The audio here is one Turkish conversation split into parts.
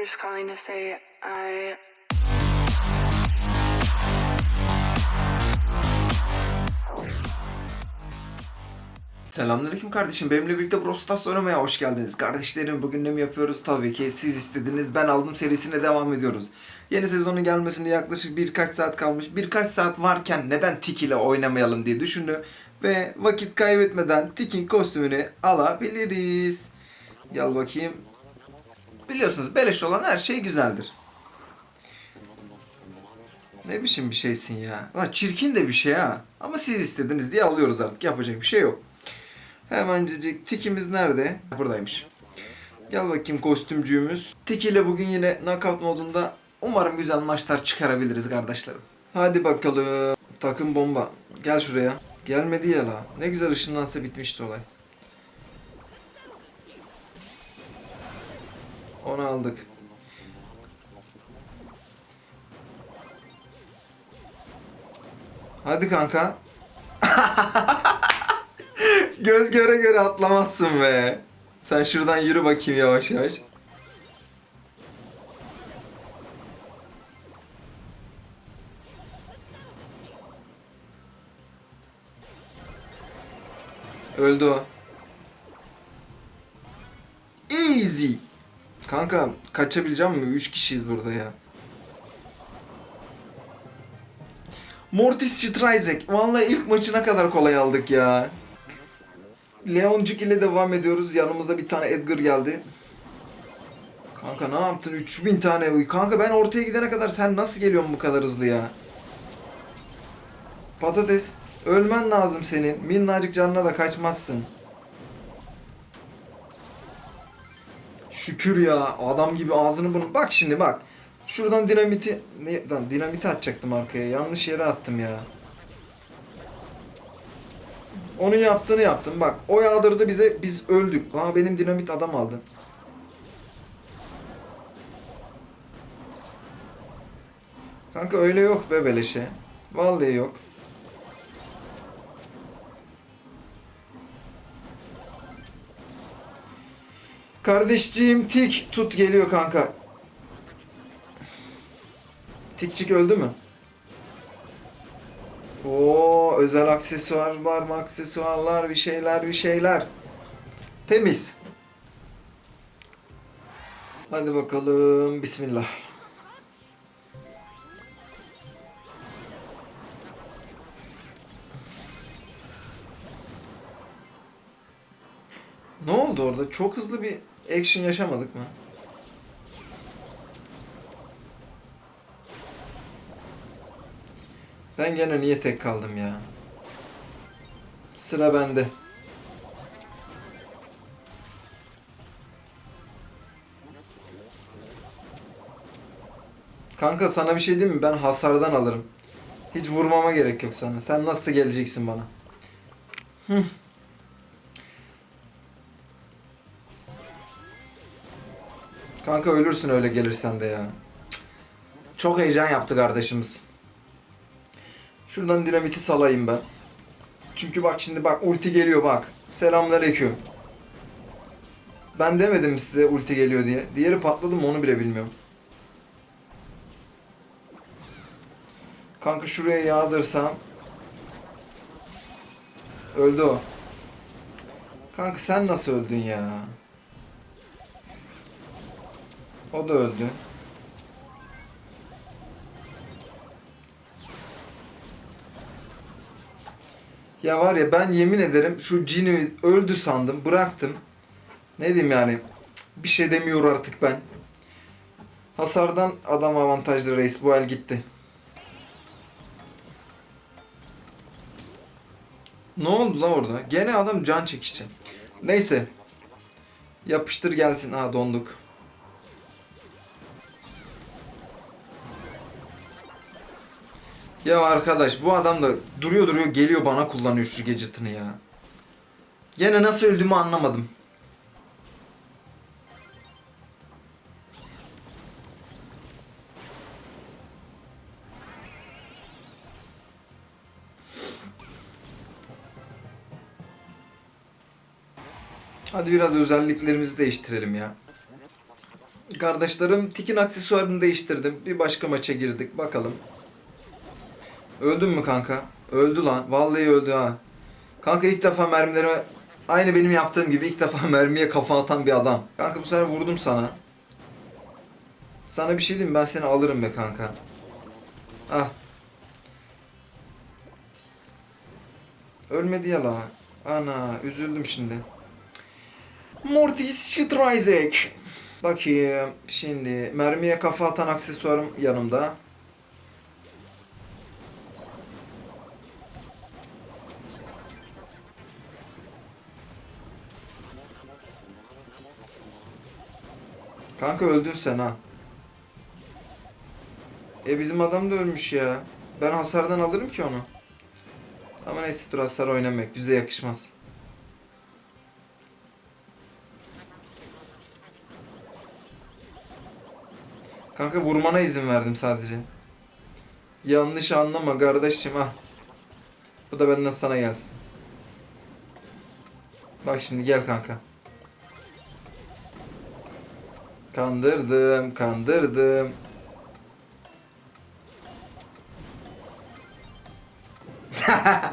I'm just calling to say I Selamünaleyküm kardeşim. Benimle birlikte Brawl oynamaya hoş geldiniz. Kardeşlerim bugün ne mi yapıyoruz? Tabii ki siz istediniz. Ben aldım serisine devam ediyoruz. Yeni sezonun gelmesine yaklaşık birkaç saat kalmış. Birkaç saat varken neden Tik ile oynamayalım diye düşündüm. Ve vakit kaybetmeden Tik'in kostümünü alabiliriz. Gel bakayım. Biliyorsunuz beleş olan her şey güzeldir. Ne biçim bir şeysin ya. Lan çirkin de bir şey ha. Ama siz istediniz diye alıyoruz artık. Yapacak bir şey yok. Hemencecik tikimiz nerede? Buradaymış. Gel bakayım kostümcüğümüz. Tik ile bugün yine knockout modunda umarım güzel maçlar çıkarabiliriz kardeşlerim. Hadi bakalım. Takım bomba. Gel şuraya. Gelmedi ya la. Ne güzel ışınlansa bitmişti olay. Onu aldık. Hadi kanka. Göz göre göre atlamazsın be. Sen şuradan yürü bakayım yavaş yavaş. Öldü o. Kanka kaçabileceğim mi? 3 kişiyiz burada ya. Mortis Streisek. Vallahi ilk maçına kadar kolay aldık ya. Leoncuk ile devam ediyoruz. Yanımızda bir tane Edgar geldi. Kanka ne yaptın? 3000 tane. Kanka ben ortaya gidene kadar sen nasıl geliyorsun bu kadar hızlı ya? Patates. Ölmen lazım senin. Minnacık canına da kaçmazsın. Şükür ya. Adam gibi ağzını bunu. Bak şimdi bak. Şuradan dinamiti... Ne? Lan dinamiti atacaktım arkaya. Yanlış yere attım ya. Onun yaptığını yaptım. Bak o yağdırdı bize biz öldük. Aa benim dinamit adam aldı. Kanka öyle yok be beleşe. Vallahi yok. Kardeşciğim tik tut geliyor kanka. Tikçik öldü mü? Oo özel aksesuarlar mı aksesuarlar bir şeyler bir şeyler. Temiz. Hadi bakalım bismillah. Ne oldu orada? Çok hızlı bir action yaşamadık mı? Ben gene niye tek kaldım ya? Sıra bende. Kanka sana bir şey diyeyim mi? Ben hasardan alırım. Hiç vurmama gerek yok sana. Sen nasıl geleceksin bana? Hı. Kanka ölürsün öyle gelirsen de ya. Çok heyecan yaptı kardeşimiz. Şuradan dinamiti salayım ben. Çünkü bak şimdi bak ulti geliyor bak. Selamünaleyküm. Ben demedim size ulti geliyor diye. Diğeri patladı mı onu bile bilmiyorum. Kanka şuraya yağdırsam. Öldü o. Kanka sen nasıl öldün ya? O da öldü. Ya var ya ben yemin ederim şu cini öldü sandım bıraktım. Ne diyeyim yani bir şey demiyor artık ben. Hasardan adam avantajlı reis bu el gitti. Ne oldu lan orada? Gene adam can çekici. Neyse. Yapıştır gelsin. Ha donduk. Ya arkadaş bu adam da duruyor duruyor geliyor bana kullanıyor şu gadget'ını ya. Gene nasıl öldüğümü anlamadım. Hadi biraz özelliklerimizi değiştirelim ya. kardeşlerim. Tikin aksesuarını değiştirdim. Bir başka maça girdik. Bakalım. Öldün mü kanka? Öldü lan. Vallahi öldü ha. Kanka ilk defa mermilerime aynı benim yaptığım gibi ilk defa mermiye kafa atan bir adam. Kanka bu sefer vurdum sana. Sana bir şey diyeyim ben seni alırım be kanka. Ah. Ölmedi ya la. Ana üzüldüm şimdi. Mortis Strizek. Bakayım şimdi mermiye kafa atan aksesuarım yanımda. Kanka öldün sen ha. E bizim adam da ölmüş ya. Ben hasardan alırım ki onu. Ama neyse dur hasar oynamak bize yakışmaz. Kanka vurmana izin verdim sadece. Yanlış anlama kardeşim ha. Bu da benden sana gelsin. Bak şimdi gel kanka. Kandırdım, kandırdım.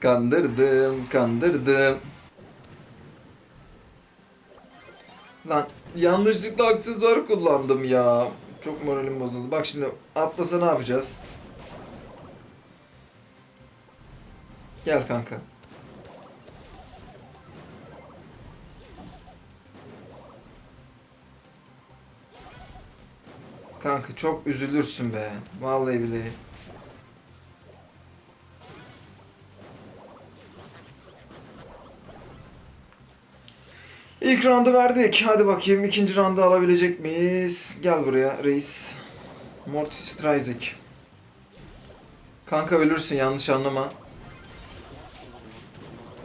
kandırdım, kandırdım. Lan yanlışlıkla aksesuar kullandım ya. Çok moralim bozuldu. Bak şimdi atlasa ne yapacağız? Gel kanka. Kanka çok üzülürsün be. Vallahi billahi. İlk roundu verdik. Hadi bakayım ikinci roundu alabilecek miyiz? Gel buraya reis. Mortis Strizek. Kanka ölürsün yanlış anlama.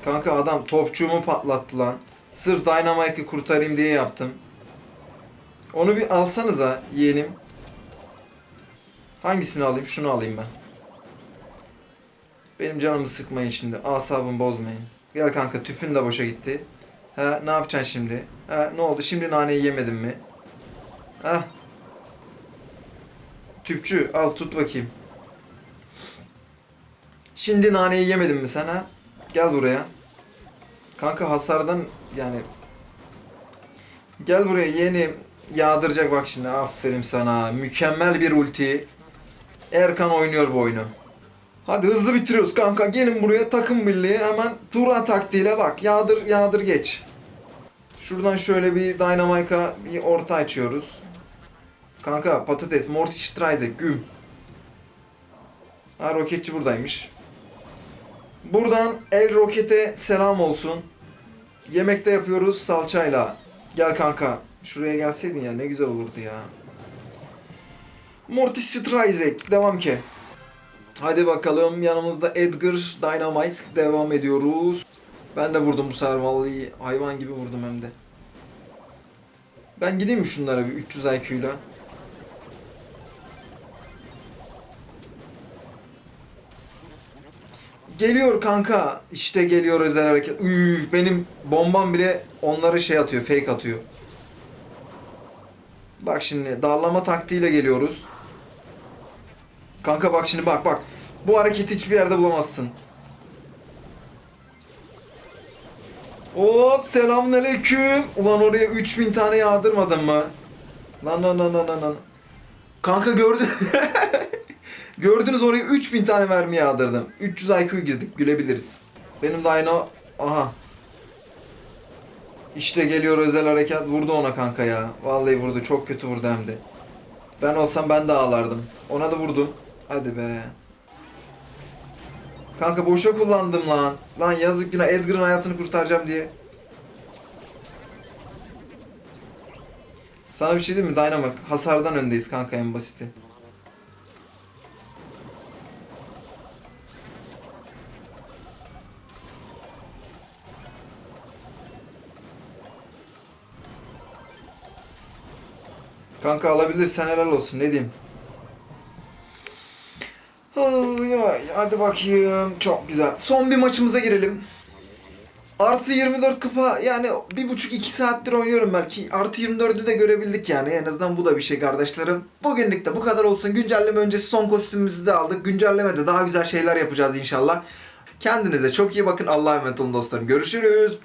Kanka adam topçuğumu patlattı lan. Sırf Dynamite'ı kurtarayım diye yaptım. Onu bir alsanıza yeğenim. Hangisini alayım? Şunu alayım ben. Benim canımı sıkmayın şimdi. Asabımı bozmayın. Gel kanka tüpün de boşa gitti. Ha ne yapacaksın şimdi? Ha ne oldu? Şimdi naneyi yemedin mi? Ha. Tüpçü al tut bakayım. Şimdi naneyi yemedin mi sen ha? Gel buraya. Kanka hasardan yani Gel buraya yeni yağdıracak bak şimdi. Aferin sana. Mükemmel bir ulti. Erkan oynuyor bu oyunu. Hadi hızlı bitiriyoruz kanka. Gelin buraya takım birliği hemen tura taktiğiyle bak. Yağdır yağdır geç. Şuradan şöyle bir Dynamite'a bir orta açıyoruz. Kanka patates, Mortis Streisek, güm. Ha roketçi buradaymış. Buradan El Roket'e selam olsun. Yemekte yapıyoruz salçayla. Gel kanka. Şuraya gelseydin ya ne güzel olurdu ya. Mortis Streisek. Devam ki. Hadi bakalım yanımızda Edgar Dynamite devam ediyoruz. Ben de vurdum bu sefer hayvan gibi vurdum hem de. Ben gideyim mi şunlara bir 300 IQ'yla? Geliyor kanka. İşte geliyor özel hareket. Üf, benim bombam bile onlara şey atıyor, fake atıyor. Bak şimdi darlama taktiğiyle geliyoruz. Kanka bak şimdi bak bak. Bu hareketi hiçbir yerde bulamazsın. Hop selamünaleyküm. Ulan oraya 3000 tane yağdırmadın mı? Lan lan lan lan lan. Kanka gördün. Gördünüz oraya 3000 tane mermi yağdırdım. 300 IQ girdik gülebiliriz. Benim Dino aha. İşte geliyor özel harekat vurdu ona kanka ya. Vallahi vurdu çok kötü vurdu hem de. Ben olsam ben de ağlardım. Ona da vurdum. Hadi be. Kanka boşa kullandım lan. Lan yazık günah Edgar'ın hayatını kurtaracağım diye. Sana bir şey diyeyim mi? Dynamite. Hasardan öndeyiz kanka en basiti. Kanka alabilirsen helal olsun ne diyeyim. Ay, hadi bakayım. Çok güzel. Son bir maçımıza girelim. Artı 24 kupa yani bir buçuk iki saattir oynuyorum belki. Artı 24'ü de görebildik yani. En azından bu da bir şey kardeşlerim. Bugünlük de bu kadar olsun. Güncelleme öncesi son kostümümüzü de aldık. Güncellemede daha güzel şeyler yapacağız inşallah. Kendinize çok iyi bakın. Allah'a emanet olun dostlarım. Görüşürüz.